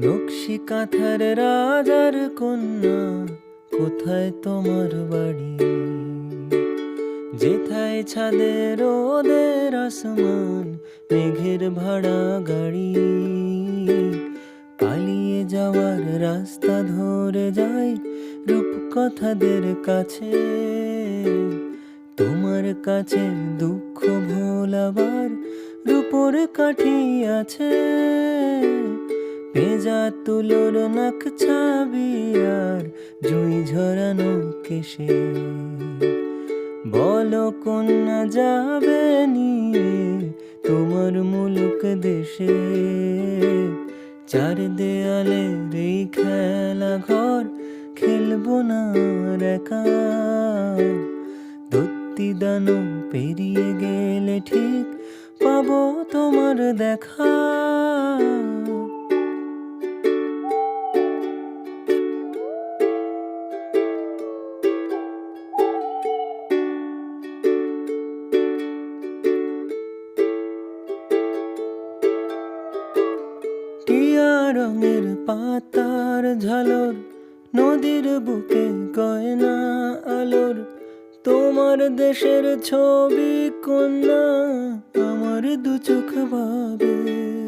নকশি কাঁথার রাজার কন্যা, কোথায় তোমার বাড়ি? যেথায় ছাদের রোদের আসমান, মেঘের ভাড়া গাড়ি। পালিয়ে যাওয়ার রাস্তা ধরে যায় রূপকথাদের কাছে। তোমার কাছে দুঃখ ভোলাবার রূপর কাঠি আছে। পেঁজা তুলোর নাক ছাবি আর জুই ঝরানো কেশে। বলো কন্যা, যাবে নিয়ে তোমার মুলুক দেশে। চার দেয়ালে এই খেলা ঘর, খেলব না একা। দত্তি দানো পেরিয়ে গেলে ঠিক পাবো তোমার দেখা। রঙের পাতার ঝালর, নদীর বুকে গয়না আলোর। তোমার দেশের ছবি কন্যা, আমার দু চোখ ভাবে।